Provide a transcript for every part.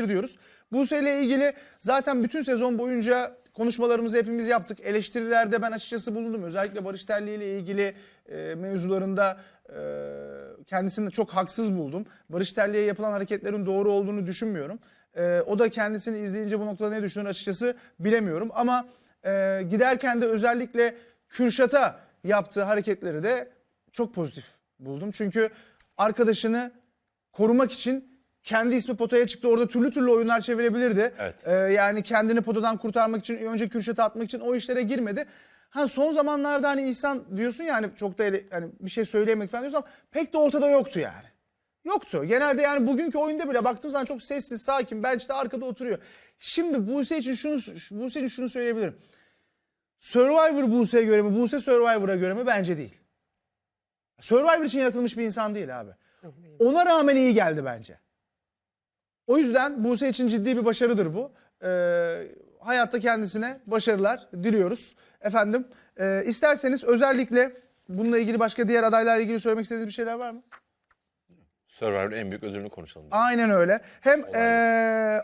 hayır diyoruz. Buse ile ilgili zaten bütün sezon boyunca konuşmalarımızı hepimiz yaptık. Eleştirilerde ben açıkçası bulundum. Özellikle Barış Terli ile ilgili e, mevzularında e, kendisini çok haksız buldum. Barış Terli'ye yapılan hareketlerin doğru olduğunu düşünmüyorum. E, o da kendisini izleyince bu noktada ne düşünür açıkçası bilemiyorum. Ama e, giderken de özellikle Kürşat'a yaptığı hareketleri de çok pozitif buldum. Çünkü arkadaşını korumak için kendi ismi potaya çıktı. Orada türlü türlü oyunlar çevirebilirdi. Evet. Ee, yani kendini potadan kurtarmak için, önce Kürşat'a atmak için o işlere girmedi. Ha son zamanlarda hani İhsan diyorsun ya hani çok da ele- hani bir şey söyleyemek falan diyorsun ama pek de ortada yoktu yani. Yoktu. Genelde yani bugünkü oyunda bile baktığım zaman çok sessiz, sakin. Bench'te arkada oturuyor. Şimdi Buse için şunu Buse için şunu söyleyebilirim. Survivor Buse'ye göre mi, Buse Survivor'a göre mi? Bence değil. Survivor için yaratılmış bir insan değil abi. Ona rağmen iyi geldi bence. O yüzden Buse için ciddi bir başarıdır bu. Ee, hayatta kendisine başarılar diliyoruz. Efendim e, isterseniz özellikle bununla ilgili başka diğer adaylarla ilgili söylemek istediğiniz bir şeyler var mı? Survivor'ın en büyük ödülünü konuşalım. Aynen öyle. Hem e,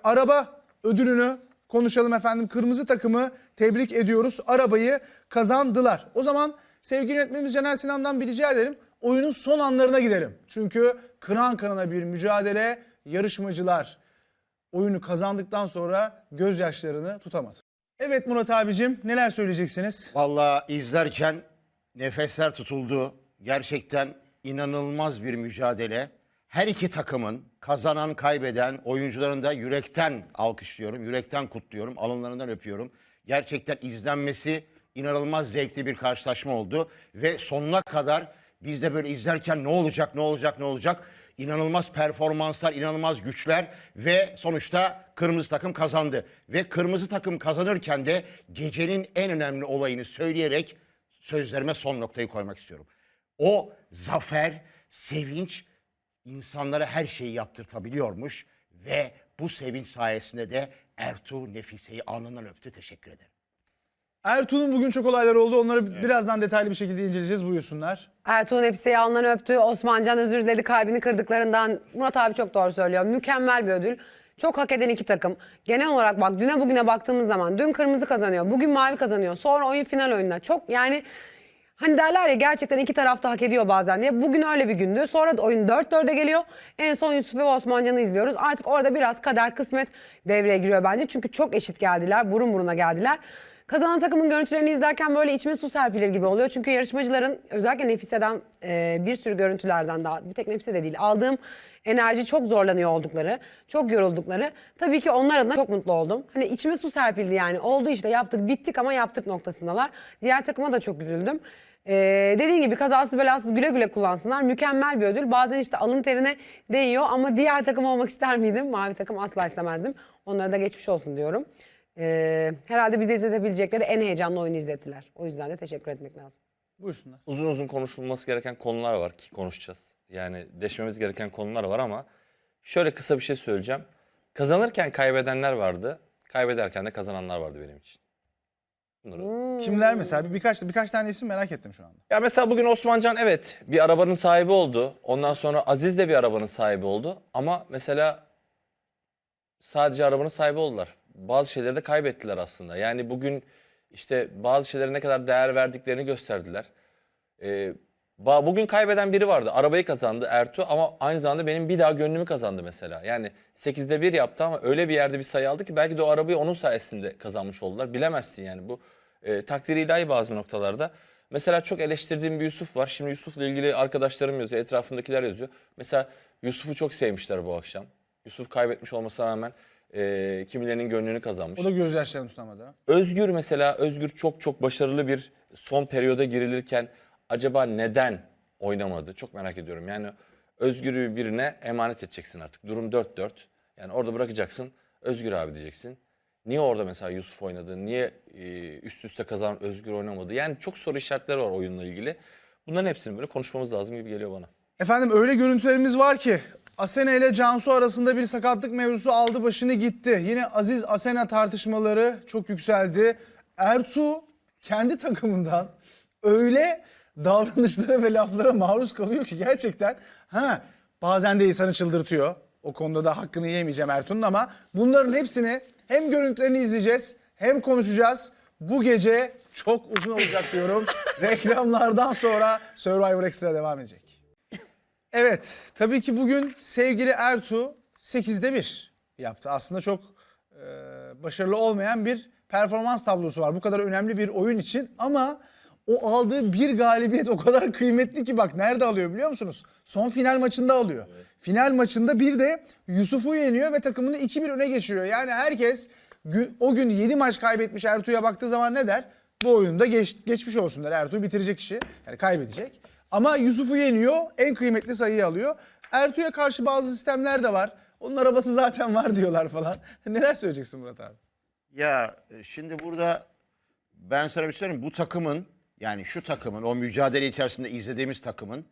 araba ödülünü konuşalım efendim. Kırmızı takımı tebrik ediyoruz. Arabayı kazandılar. O zaman sevgili yönetmenimiz Caner Sinan'dan bir rica edelim. Oyunun son anlarına gidelim. Çünkü kıran kırana bir mücadele. Yarışmacılar oyunu kazandıktan sonra gözyaşlarını tutamadı. Evet Murat abicim neler söyleyeceksiniz? Vallahi izlerken nefesler tutuldu. Gerçekten inanılmaz bir mücadele. Her iki takımın kazanan kaybeden oyuncularını da yürekten alkışlıyorum. Yürekten kutluyorum. Alınlarından öpüyorum. Gerçekten izlenmesi inanılmaz zevkli bir karşılaşma oldu. Ve sonuna kadar biz de böyle izlerken ne olacak ne olacak ne olacak İnanılmaz performanslar, inanılmaz güçler ve sonuçta kırmızı takım kazandı. Ve kırmızı takım kazanırken de gecenin en önemli olayını söyleyerek sözlerime son noktayı koymak istiyorum. O zafer, sevinç insanlara her şeyi yaptırtabiliyormuş ve bu sevinç sayesinde de Ertuğ Nefise'yi alnından öptü. Teşekkür ederim. Ertuğ'un bugün çok olayları oldu. Onları birazdan detaylı bir şekilde inceleyeceğiz. Buyursunlar. Ertuğrul Nefise'yi alnından öptü. Osmancan özür diledi kalbini kırdıklarından. Murat abi çok doğru söylüyor. Mükemmel bir ödül. Çok hak eden iki takım. Genel olarak bak düne bugüne baktığımız zaman dün kırmızı kazanıyor. Bugün mavi kazanıyor. Sonra oyun final oyununa. Çok yani hani derler ya gerçekten iki taraf da hak ediyor bazen diye. Bugün öyle bir gündü. Sonra da oyun 4-4'e geliyor. En son Yusuf ve Osmancan'ı izliyoruz. Artık orada biraz kader kısmet devreye giriyor bence. Çünkü çok eşit geldiler. Burun buruna geldiler. Kazanan takımın görüntülerini izlerken böyle içime su serpilir gibi oluyor. Çünkü yarışmacıların özellikle Nefise'den e, bir sürü görüntülerden daha bir tek Nefise de değil aldığım enerji çok zorlanıyor oldukları, çok yoruldukları. Tabii ki onlar adına çok mutlu oldum. Hani içime su serpildi yani. Oldu işte yaptık bittik ama yaptık noktasındalar. Diğer takıma da çok üzüldüm. Ee, dediğin gibi kazasız belasız güle güle kullansınlar. Mükemmel bir ödül. Bazen işte alın terine değiyor ama diğer takım olmak ister miydim? Mavi takım asla istemezdim. Onlara da geçmiş olsun diyorum. Ee, herhalde bize izletebilecekleri en heyecanlı oyunu izlettiler. O yüzden de teşekkür etmek lazım. Buyursunlar. Uzun uzun konuşulması gereken konular var ki konuşacağız. Yani deşmemiz gereken konular var ama şöyle kısa bir şey söyleyeceğim. Kazanırken kaybedenler vardı. Kaybederken de kazananlar vardı benim için. Bunları Kimler mesela? Bir, birkaç birkaç tane isim merak ettim şu anda. Ya mesela bugün Osmancan evet bir arabanın sahibi oldu. Ondan sonra Aziz de bir arabanın sahibi oldu. Ama mesela sadece arabanın sahibi oldular. Bazı şeyleri de kaybettiler aslında. Yani bugün işte bazı şeylere ne kadar değer verdiklerini gösterdiler. Ee, bugün kaybeden biri vardı. Arabayı kazandı Ertuğ ama aynı zamanda benim bir daha gönlümü kazandı mesela. Yani 8'de 1 yaptı ama öyle bir yerde bir sayı aldı ki belki de o arabayı onun sayesinde kazanmış oldular. Bilemezsin yani bu e, takdiri ilahi bazı noktalarda. Mesela çok eleştirdiğim bir Yusuf var. Şimdi Yusuf'la ilgili arkadaşlarım yazıyor, etrafımdakiler yazıyor. Mesela Yusuf'u çok sevmişler bu akşam. Yusuf kaybetmiş olmasına rağmen e, kimilerinin gönlünü kazanmış. O da gözyaşlarını tutamadı. Özgür mesela Özgür çok çok başarılı bir son periyoda girilirken acaba neden oynamadı? Çok merak ediyorum. Yani Özgür'ü birine emanet edeceksin artık. Durum 4-4. Yani orada bırakacaksın. Özgür abi diyeceksin. Niye orada mesela Yusuf oynadı? Niye e, üst üste kazanan Özgür oynamadı? Yani çok soru işaretleri var oyunla ilgili. Bunların hepsini böyle konuşmamız lazım gibi geliyor bana. Efendim öyle görüntülerimiz var ki Asena ile Cansu arasında bir sakatlık mevzusu aldı başını gitti. Yine Aziz Asena tartışmaları çok yükseldi. Ertuğ kendi takımından öyle davranışlara ve laflara maruz kalıyor ki gerçekten ha bazen de insanı çıldırtıyor. O konuda da hakkını yemeyeceğim Ertuğ'un ama bunların hepsini hem görüntülerini izleyeceğiz hem konuşacağız. Bu gece çok uzun olacak diyorum. Reklamlardan sonra Survivor Extra devam edecek. Evet, tabii ki bugün sevgili Ertuğ 8'de 1 yaptı. Aslında çok e, başarılı olmayan bir performans tablosu var. Bu kadar önemli bir oyun için ama o aldığı bir galibiyet o kadar kıymetli ki bak nerede alıyor biliyor musunuz? Son final maçında alıyor. Final maçında bir de Yusuf'u yeniyor ve takımını 2-1 öne geçiriyor. Yani herkes gün, o gün 7 maç kaybetmiş Ertuğ'a baktığı zaman ne der? Bu oyunda geç, geçmiş olsun der. Ertuğ bitirecek işi. Yani kaybedecek. Ama Yusuf'u yeniyor. En kıymetli sayıyı alıyor. Ertuğ'a karşı bazı sistemler de var. Onun arabası zaten var diyorlar falan. Neler söyleyeceksin Murat abi? Ya e, şimdi burada ben sana bir şey söyleyeyim. Bu takımın yani şu takımın o mücadele içerisinde izlediğimiz takımın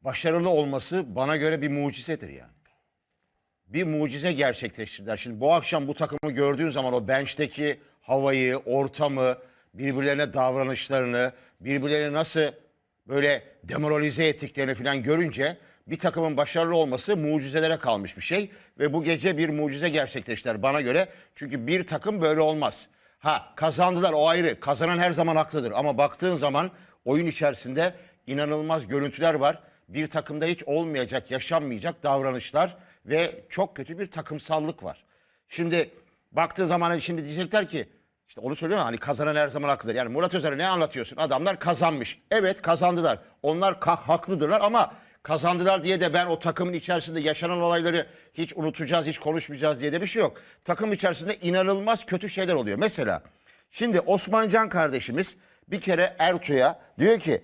başarılı olması bana göre bir mucizedir yani. Bir mucize gerçekleştirdiler. Şimdi bu akşam bu takımı gördüğün zaman o bench'teki havayı, ortamı, birbirlerine davranışlarını, birbirlerini nasıl böyle demoralize ettiklerini falan görünce bir takımın başarılı olması mucizelere kalmış bir şey. Ve bu gece bir mucize gerçekleştiler bana göre. Çünkü bir takım böyle olmaz. Ha kazandılar o ayrı. Kazanan her zaman haklıdır. Ama baktığın zaman oyun içerisinde inanılmaz görüntüler var. Bir takımda hiç olmayacak, yaşanmayacak davranışlar ve çok kötü bir takımsallık var. Şimdi baktığı zaman hani şimdi diyecekler ki işte onu söylüyorum hani kazanan her zaman haklıdır. Yani Murat Özer'e ne anlatıyorsun? Adamlar kazanmış. Evet kazandılar. Onlar haklıdırlar ama kazandılar diye de ben o takımın içerisinde yaşanan olayları hiç unutacağız, hiç konuşmayacağız diye de bir şey yok. Takım içerisinde inanılmaz kötü şeyler oluyor. Mesela şimdi Osmancan kardeşimiz bir kere Ertuğ'a diyor ki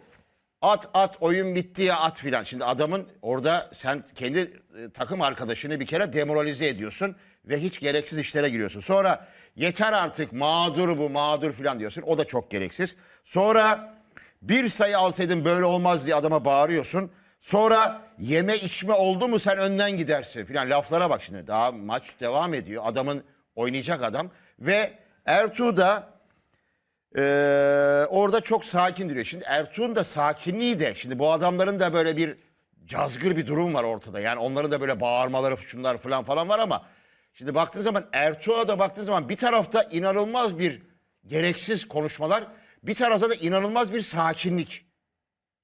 At at oyun bitti ya at filan. Şimdi adamın orada sen kendi e, takım arkadaşını bir kere demoralize ediyorsun ve hiç gereksiz işlere giriyorsun. Sonra yeter artık mağdur bu mağdur filan diyorsun. O da çok gereksiz. Sonra bir sayı alsaydın böyle olmaz diye adama bağırıyorsun. Sonra yeme içme oldu mu sen önden gidersin filan laflara bak şimdi. Daha maç devam ediyor. Adamın oynayacak adam ve Ertuğ da ee, orada çok sakin duruyor. Şimdi Ertuğ'un da sakinliği de şimdi bu adamların da böyle bir cazgır bir durum var ortada. Yani onların da böyle bağırmaları şunlar falan falan var ama şimdi baktığın zaman Ertuğ'a da baktığın zaman bir tarafta inanılmaz bir gereksiz konuşmalar, bir tarafta da inanılmaz bir sakinlik.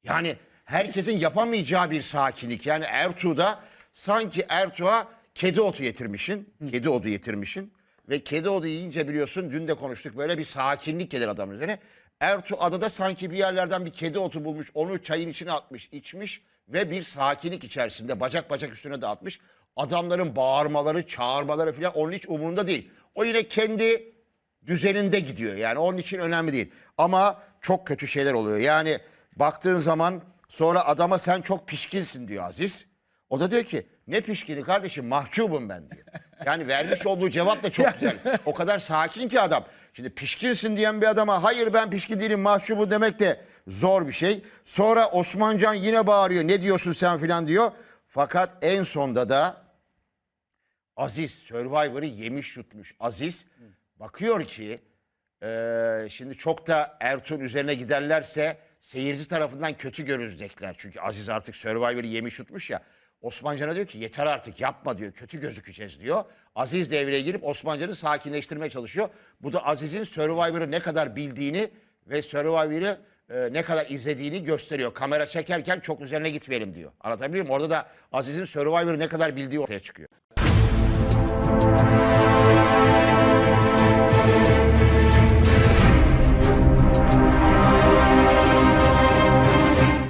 Yani herkesin yapamayacağı bir sakinlik. Yani Ertuğ'da sanki Ertuğ'a kedi otu getirmişin. Kedi otu getirmişin. Ve kedi otu yiyince biliyorsun dün de konuştuk böyle bir sakinlik gelir adamın üzerine. Ertuğ adada sanki bir yerlerden bir kedi otu bulmuş. Onu çayın içine atmış, içmiş ve bir sakinlik içerisinde bacak bacak üstüne dağıtmış. Adamların bağırmaları, çağırmaları falan onun hiç umurunda değil. O yine kendi düzeninde gidiyor. Yani onun için önemli değil. Ama çok kötü şeyler oluyor. Yani baktığın zaman sonra adama sen çok pişkinsin diyor Aziz. O da diyor ki ne pişkini kardeşim mahcubum ben diyor. Yani vermiş olduğu cevap da çok güzel. O kadar sakin ki adam. Şimdi pişkinsin diyen bir adama hayır ben pişkin değilim mahcubu demek de zor bir şey. Sonra Osmancan yine bağırıyor ne diyorsun sen filan diyor. Fakat en sonda da Aziz Survivor'ı yemiş yutmuş. Aziz bakıyor ki eee, şimdi çok da Ertuğ'un üzerine giderlerse seyirci tarafından kötü görülecekler. Çünkü Aziz artık Survivor'ı yemiş yutmuş ya. Osmancan'a diyor ki yeter artık yapma diyor. Kötü gözükeceğiz diyor. Aziz devreye girip Osmancan'ı sakinleştirmeye çalışıyor. Bu da Aziz'in Survivor'ı ne kadar bildiğini ve Survivor'ı e, ne kadar izlediğini gösteriyor. Kamera çekerken çok üzerine gitmeyelim diyor. Anlatabiliyor muyum? Orada da Aziz'in Survivor'ı ne kadar bildiği ortaya çıkıyor.